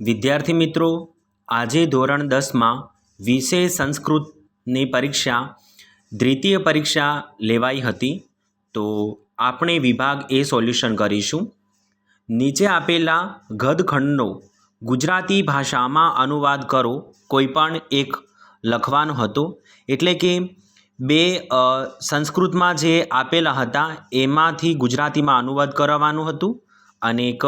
વિદ્યાર્થી મિત્રો, આજે ધોરણ દસમાં વિષય સંસ્કૃતની પરીક્ષા, દ્વિતીય પરીક્ષા લેવાઈ હતી. તો આપણે વિભાગ એ સોલ્યુશન કરીશું. નીચે આપેલા ગદખંડનો ગુજરાતી ભાષામાં અનુવાદ કરો. કોઈ પણ એક લખવાનો હતો. એટલે કે બે સંસ્કૃતમાં જે આપેલા હતા, એમાંથી ગુજરાતીમાં અનુવાદ કરવાનું હતું. અને એક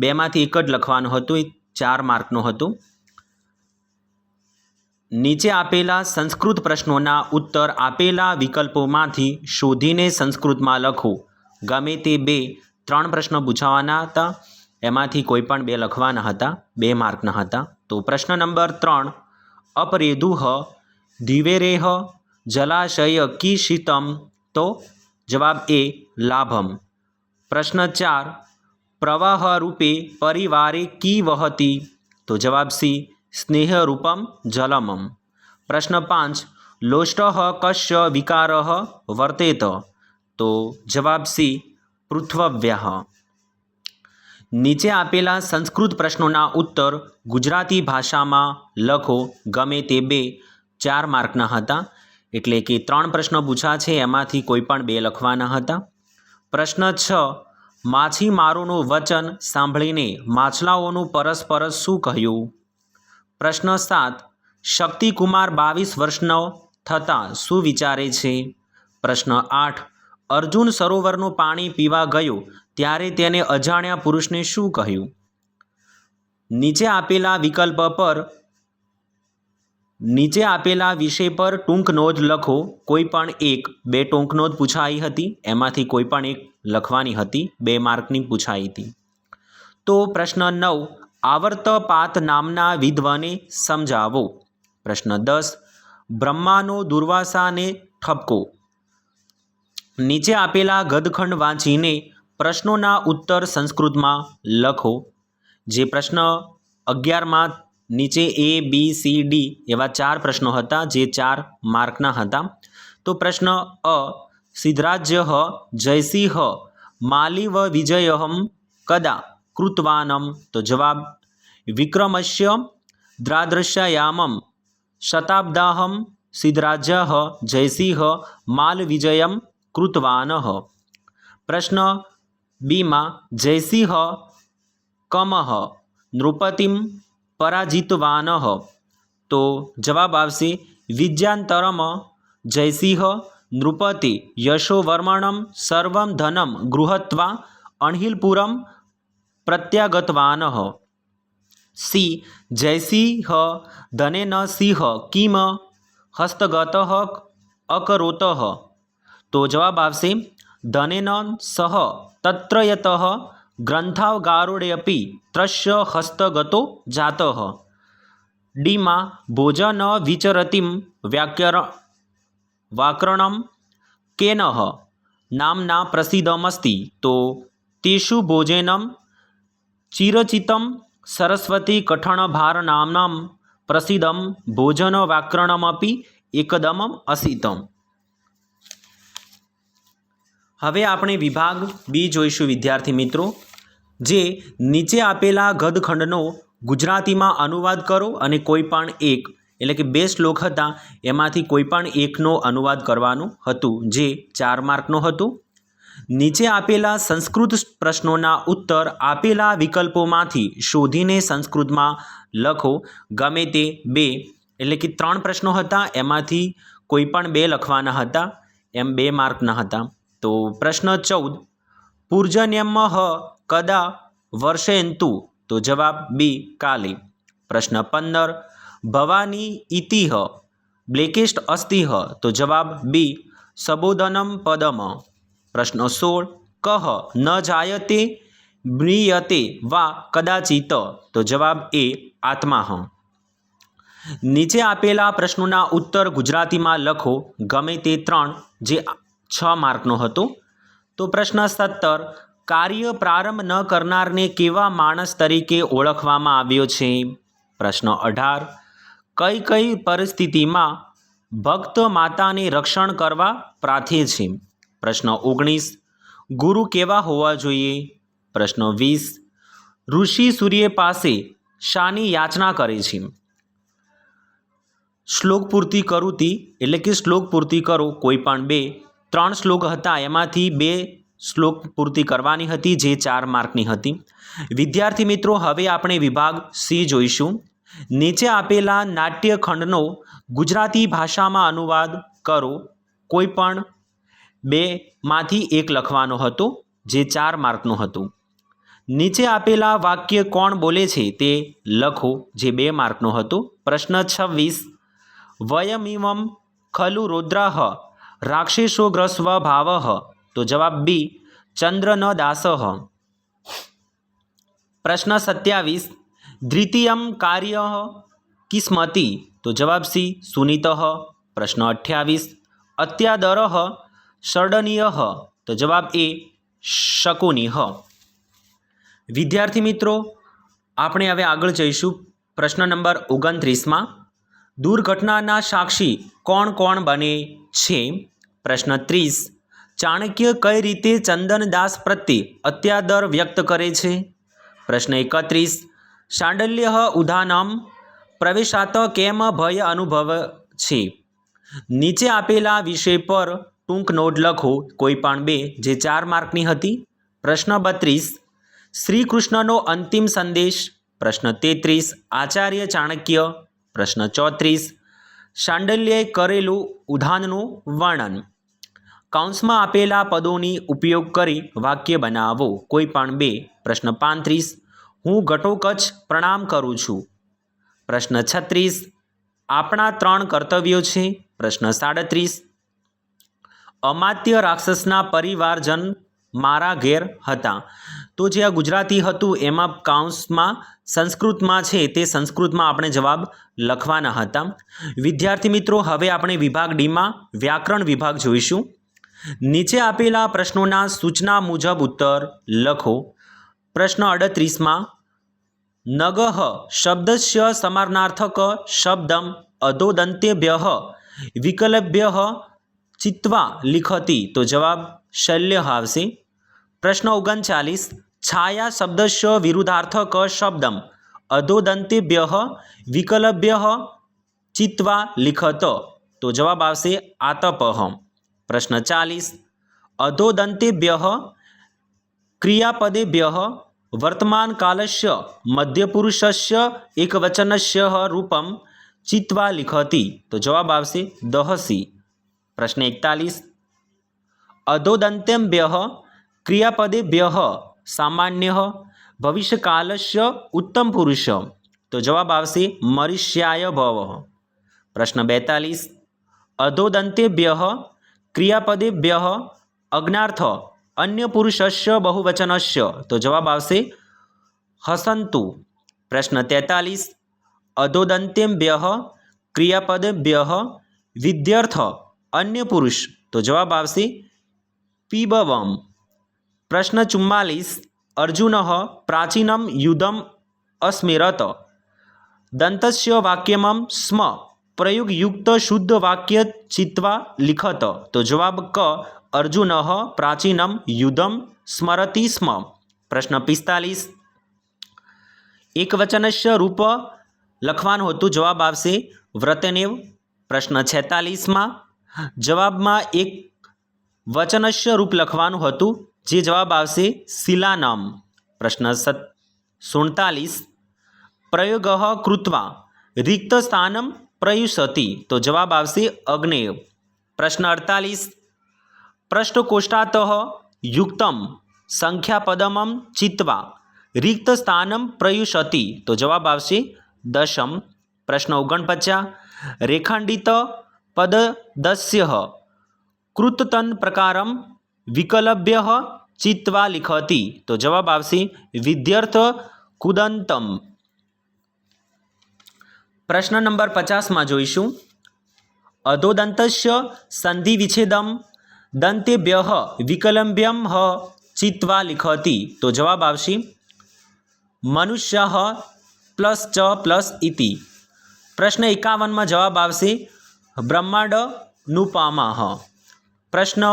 બેમાંથી એક જ લખવાનું હતું, એ ચાર માર્કનું હતું. નીચે આપેલા સંસ્કૃત પ્રશ્નોના ઉત્તર આપેલા વિકલ્પોમાંથી શોધીને સંસ્કૃતમાં લખો. ગમે તે બે, ત્રણ પ્રશ્ન પૂછાવાના હતા, એમાંથી કોઈ પણ બે લખવાના હતા, બે માર્કના હતા. તો પ્રશ્ન નંબર ત્રણ, અપરેદુહ, દિવેરેહ, જલાશય કી શીતમ? તો જવાબ એ, લાભમ. પ્રશ્ન ચાર પ્રવાહ રૂપે પરિવારે કી વહતી? તો જવાબ સી, સ્નેહરૂપમ જલમમ. પ્રશ્ન પાંચ, લોષ્ટ કશ્ય વિકાર વર્તેત? તો જવાબ સી પૃથ્વ્યઃ નીચે આપેલા સંસ્કૃત પ્રશ્નોના ઉત્તર ગુજરાતી ભાષામાં લખો, ગમે તે બે, ચાર માર્કના હતા. એટલે કે ત્રણ પ્રશ્નો પૂછા છે, એમાંથી કોઈ પણ બે લખવાના હતા. પ્રશ્ન છ માછીમારોનું વચન સાંભળીને માછલાઓનું પરસ્પર શું કહ્યું? પ્રશ્ન સાત, શક્તિકુમાર બાવીસ વર્ષનો થતાં શું વિચારે છે? પ્રશ્ન આઠ, અર્જુન સરોવરનું પાણી પીવા ગયો ત્યારે તેને અજાણ્યા પુરુષને શું કહ્યું? નીચે આપેલા વિકલ્પ પર નીચે આપેલા વિષય પર ટૂંક નોંધ લખો. કોઈ પણ એક, બે ટૂંક નોંધ પૂછાઈ હતી. એમાંથી કોઈ પણ એક લખવાની હતી. બે માર્કની પૂછાઈ હતી. તો પ્રશ્ન નવ, આવર્તપાત નામના વિદ્વાને સમજાવો. પ્રશ્ન દસ, બ્રહ્માનો દુર્વાસાને ઠપકો. નીચે આપેલા ગદખંડ વાંચીને પ્રશ્નોના ઉત્તર સંસ્કૃતમાં લખો. જે પ્રશ્ન અગિયારમાં નીચે એ બી સી ડી એવા ચાર પ્રશ્નો હતા જે ચાર માર્કના હતા. તો પ્રશ્ન અ, સિદ્ધરાજ્ય જયસિંહ માલિવ વિજયહમ કદા કૃતવાનમ? તો જવાબ વિક્રમશ્ય દ્રાદ્રશ્યામમ શતાબ્દાહમ સિદ્ધરાજ્ય જયસિંહ માલવિજયમ કૃતવાન. પ્રશ્ન બીમાં જયસિંહ કમઃ નૃપતિમ પરાજિતવાન? તો જવાબ આવશે વિજ્યાંતરમ જયસિંહ નૃપતિ યશોવર્મણમ સર્વમ ધનમ ગૃહત્વા અણહિલપુરમ પ્રત્યાગતવાન. સી. જયસિંહ ધનેન સિંહ કિમ હસ્તગત અકરોત. તો જવાબ આવશે ધનેન સહ તત્રયત ગ્રંથાવગારોડેપી अपि હસ્તગતો हस्तगतो ડીમાં ભોજન भोजनविचरतिं વ્યાકર व्याकरणं કેન નામના प्रसिद्धमस्ति તો તેષુ भोजनं चिरचितं નામનામ પ્રસિદ્ધમ ભોજન વ્યાકરણમપી એકદમ અસિતમ। હવે આપણે વિભાગ બી જોઈશું વિદ્યાર્થી મિત્રો। જે નીચે આપેલા ગદખંડનો ગુજરાતીમાં અનુવાદ કરો અને કોઈ પણ એક, એટલે કે બે શ્લોક હતા, એમાંથી કોઈ પણ એકનો અનુવાદ કરવાનું હતું, જે ચાર માર્કનો હતું. નીચે આપેલા સંસ્કૃત પ્રશ્નોના ઉત્તર આપેલા વિકલ્પોમાંથી શોધીને સંસ્કૃતમાં લખો. ગમે તે બે, એટલે કે ત્રણ પ્રશ્નો હતા, એમાંથી કોઈ પણ બે લખવાના હતા, એમ બે માર્કના હતા. તો પ્રશ્ન ચૌદ. પૂર્જન્યમ કદા વર્ષેન્તુ તો જવાબ બી કાલે. પ્રશ્ન પંદર. ભવાની ઇતિહ, બ્લેકેસ્ટ અસ્તિહ તો જવાબ બી સબોધનમ પદમ. પ્રશ્ન સોળ. કહ, ન જાયતે મ્રિયતે વા કદાચિત? તો જવાબ એ આત્માહ. નીચે આપેલા પ્રશ્નોના ઉત્તર ગુજરાતીમાં લખો. ગમે તે ત્રણ, જે છ માર્કનો હતો. તો પ્રશ્ન સત્તર. કાર્ય પ્રારંભ ન કરનારને કેવા માણસ તરીકે ઓળખવામાં આવ્યો છે? પ્રશ્ન અઢાર. કઈ કઈ પરિસ્થિતિમાં ભક્ત માતાને રક્ષણ કરવા પ્રાર્થે છે? પ્રશ્ન ઓગણીસ. ગુરુ કેવા હોવા જોઈએ? પ્રશ્ન વીસ. ઋષિ સૂર્ય પાસે શાની યાચના કરે છે? શ્લોક પૂર્તિ કરું તી, એટલે કે શ્લોક પૂર્તિ કરો, કોઈ પણ બે. ત્રણ શ્લોક હતા, એમાંથી બે શ્લોક પૂર્તિ કરવાની હતી, જે ચાર માર્કની હતી. વિદ્યાર્થી મિત્રો, હવે આપણે વિભાગ સી જોઈશું. નીચે આપેલા નાટ્યખંડનો ગુજરાતી ભાષામાં અનુવાદ કરો. કોઈ પણ બેમાંથી એક લખવાનો હતો, જે ચાર માર્કનું હતું. નીચે આપેલા વાક્ય કોણ બોલે છે, તે લખો, જે બે માર્કનો હતો. પ્રશ્ન છવ્વીસ. વયમિમમ ખલુ રૌદ્રાહ રાક્ષસો ગ્રસ્વ ભાવ તો જવાબ બી ચંદ્ર ન દાસઃ પ્રશ્ન સત્યાવીસ, દ્વિતીયમ કાર્ય કિસ્મતી? તો જવાબ સી, સુનિત. પ્રશ્ન અઠ્યાવીસ અત્યાદર ષડનીય તો જવાબ એ, શકુનિહ. વિદ્યાર્થી મિત્રો, આપણે હવે આગળ જઈશું પ્રશ્ન નંબર ઓગણત્રીસમાં. દુર્ઘટનાના સાક્ષી કોણ કોણ બને છે? પ્રશ્ન ત્રીસ ચાણક્ય કઈ રીતે ચંદનદાસ પ્રત્યે અત્યાદર વ્યક્ત કરે છે? પ્રશ્ન એકત્રીસ. શાંડલ્ય ઉદાનમ પ્રવેશાત કેમ ભય અનુભવ છે? નીચે આપેલા વિષય પર ટૂંક નોટ લખો, કોઈ પણ બે, જે ચાર માર્કની હતી. પ્રશ્ન બત્રીસ. શ્રી કૃષ્ણનો અંતિમ સંદેશ. પ્રશ્ન તેત્રીસ. આચાર્ય ચાણક્ય. પ્રશ્ન ચોત્રીસ. શાંડલ્યએ કરેલું ઉદાનનું વર્ણન. કૌંસમાં આપેલા પદોની ઉપયોગ કરી વાક્ય બનાવો. કોઈ પણ બે. પ્રશ્ન પાંત્રીસ. હું ઘટોકચ પ્રણામ કરું છું. પ્રશ્ન છત્રીસ. આપણા ત્રણ કર્તવ્યો છે. પ્રશ્ન સાડત્રીસ. અમાત્ય રાક્ષસના પરિવારજન મારા ઘેર હતા. તો જે આ ગુજરાતી હતું, એમાં કાઉન્સમાં સંસ્કૃતમાં છે, તે સંસ્કૃતમાં આપણે જવાબ લખવાના હતા. વિદ્યાર્થી મિત્રો, હવે આપણે વિભાગ ડીમાં વ્યાકરણ વિભાગ જોઈશું. નીચે આપેલા પ્રશ્નોના સૂચના મુજબ ઉત્તર લખો. પ્રશ્ન અડત્રીસમાં નગહ શબ્દસ્ય સમાનાર્થક શબ્દમ અધોદંતેભ્ય વિકલભ્ય ચિત્વા લિખતી. તો જવાબ શલ્ય આવશે. પ્રશ્ન ઓગણચાલીસ, છાયા શબ્દસ્ય વિરુદ્ધાર્થક શબ્દમ અધોદંતેભ્ય વિકલભ્ય ચિત્વા લિખત. તો જવાબ આવશે આતપહ પ્રશ્ન ચાલીસ. અધોદંતેભ્ય ક્રિયાપદેભ્ય વર્તમાનકાલસ્ય મધ્યપુરુષસ્ય એકવચનસ્ય રૂપમ ચિત્વા લિખતી. તો જવાબ આવશે દહસી. પ્રશ્ન એકતાલીસ. અધોદંતેભ્ય ક્રિયાપદેભ્ય સામાન્ય ભવિષ્યકાલસ્ય ઉત્તમ પુરુષ તો જવાબ આવશે મરિષ્યાય ભવ. પ્રશ્ન બેતાલીસ. અધોદંતેભ્ય ક્રિયાપદેભ્ય અજ્ઞાર્થ, અન્ય પુરુષસ્ય, બહુવચનસ્ય. તો જવાબ આવશે, હસંતુ. પ્રશ્ન તેતાલીસ અધોદંત્યેભ્ય ક્રિયાપદેભ્ય વિદ્યર્થ, અન્ય પુરુષ. તો જવાબ આવશે, પીબવમ. પ્રશ્ન ચુમ્માલીસ, અર્જુન, પ્રાચીનમ યુદ્ધમ અસ્મિરત. દંતસ્ય વાક્યમમ સ્મ. પ્રયુગયુક્ત શુદ્ધ વાક્ય ચિત્વા લિખત. તો જવાબ ક, અર્જુન પ્રાચીનમ યુદ્ધમ સ્મરતિ સ્મ પ્રશ્ન પિસ્તાલીસ. એકવચનસ્ય રૂપ લખવાનું હતું, જવાબ આવશે વ્રતનેવ. પ્રશ્ન છેતાલીસમાં. જવાબમાં એક વચનસ્ય રૂપ લખવાનું હતું, જે જવાબ આવશે શિલાનામ. પ્રશ્ન સત, સુડતાલીસ. પ્રયોગ કૃત્વા. રિક્ત સ્થાનમ પ્રયુષતિ તો જવાબ આવશે અગ્નેય. પ્રશ્ન અડતાલીસ. પૃષ્ઠકોષ્ઠાત યુક્તમ સંખ્યાપદમમ ચિત્વા. રિક્ત સ્થાનમ પ્રયુષતિ તો જવાબ આવશે દશમ. પ્રશ્ન ઓગણપચાસ. રેખાંડિત પદદસ્ય. કૃતતન પ્રકારમ વિકલભ્ય ચિત્વા લિખતી. તો જવાબ આવશે વિદ્યર્થ કુદંતમ. પ્રશ્ન નંબર પચાસમાં જોઈશું. અધોદંતસ્ય સંધિ વિચ્છેદમ દંતેભ્ય વિકલંબ્યમ હ ચિત્વા લિખતી. તો જવાબ આવશે મનુષ્ય પ્લસ ચ પ્લસ ઇતિ. પ્રશ્ન એકાવનમાં જવાબ આવશે બ્રહ્માંડ નુપામા પ્રશ્ન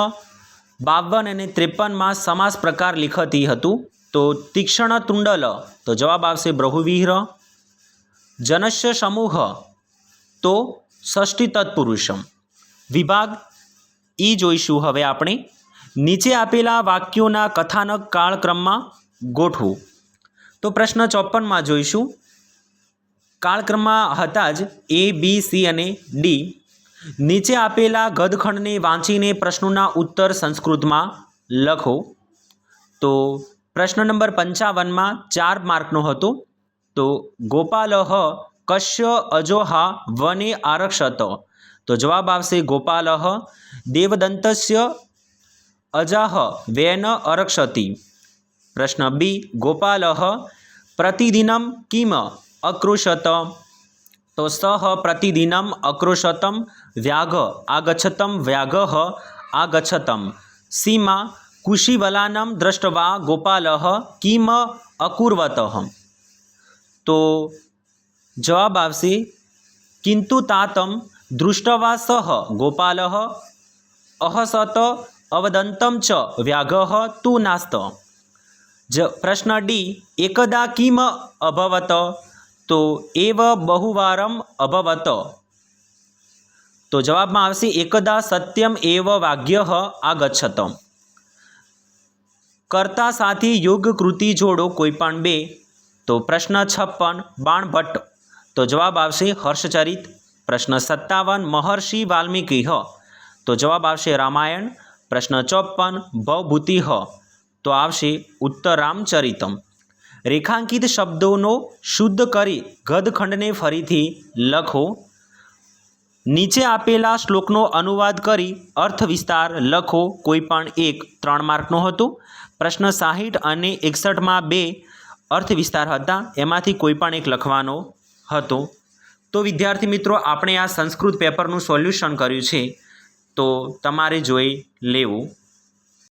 બાવન અને ત્રેપનમાં સમાસ પ્રકાર લિખતી હતું. તો તીક્ષ્ણ તુંડલ. તો જવાબ આવશે બ્રહુવિહર જનસ્ય સમૂહ તો ષષ્ઠી તત્પુરુષમ વિભાગ ઈ જોઈશું હવે આપણે. નીચે આપેલા વાક્યોના કથાનક કાળક્રમમાં ગોઠવું. તો પ્રશ્ન ચોપનમાં જોઈશું. કાળક્રમમાં હતા જ એ, બી, સી અને ડી. નીચે આપેલા ગદખંડને વાંચીને પ્રશ્નોના ઉત્તર સંસ્કૃતમાં લખો. તો પ્રશ્ન નંબર પંચાવનમાં ચાર માર્કનો હતો. તો ગોપાલહ કશ્ય અજોહા વને આરક્ષત તો જવાબ આવશે ગોપાલહ દેવદંતસ્ય અજાહ વેન અરક્ષતિ પ્રશ્ન બી ગોપાલહ પ્રતિદિનમ કિમ અકૃષત તો સહ પ્રતિદિનમ અક્રોશતમ વ્યાઘ આગચ્છતમ વ્યાઘ આગચ્છતમ સીમા કુશીવલાનમ દ્રષ્ટવા ગોપાલઃ કિમ અકુર્વત તો જવાબ આવશે, કિંતુ તાતમ દૃષ્ટવા સહ ગોપાલ અહસત અવદંતમ ચ વ્યાઘ તુ નાસ્ત. જ પ્રશ્ન ડી, એકદા કિમ અભવત? તો એવ બહુવારમ અભવત. તો જવાબમાં આવશે, એકદા સત્યમ એવ વાગ્ય આગચ્છત કર્તા સાથે યોગ કૃતિ જોડો કોઈ પણ બે તો પ્રશ્ન છપ્પન, બાણભટ્ટ. તો જવાબ આવશે હર્ષચરિત. પ્રશ્ન સત્તાવન, મહર્ષિ વાલ્મીકી તો જવાબ આવશે રામાયણ. પ્રશ્ન ચોપન ભવભૂતિ હ તો આવશે ઉત્તર રામચરિતમ રેખાંકિત શબ્દોનો શુદ્ધ કરી ગદખંડને ફરીથી લખો. નીચે આપેલા શ્લોકનો અનુવાદ કરી અર્થ વિસ્તાર લખો. કોઈ પણ એક ત્રણ માર્કનો હતો. પ્રશ્ન સાહીઠ અને એકસઠમાં બે અર્થ વિસ્તાર હતા. એમાંથી કોઈ પણ એક લખવાનો હતો. તો વિદ્યાર્થી મિત્રો, આપણે આ સંસ્કૃત પેપરનું સોલ્યુશન કર્યું છે. તો તમારે જોઈ લેવું.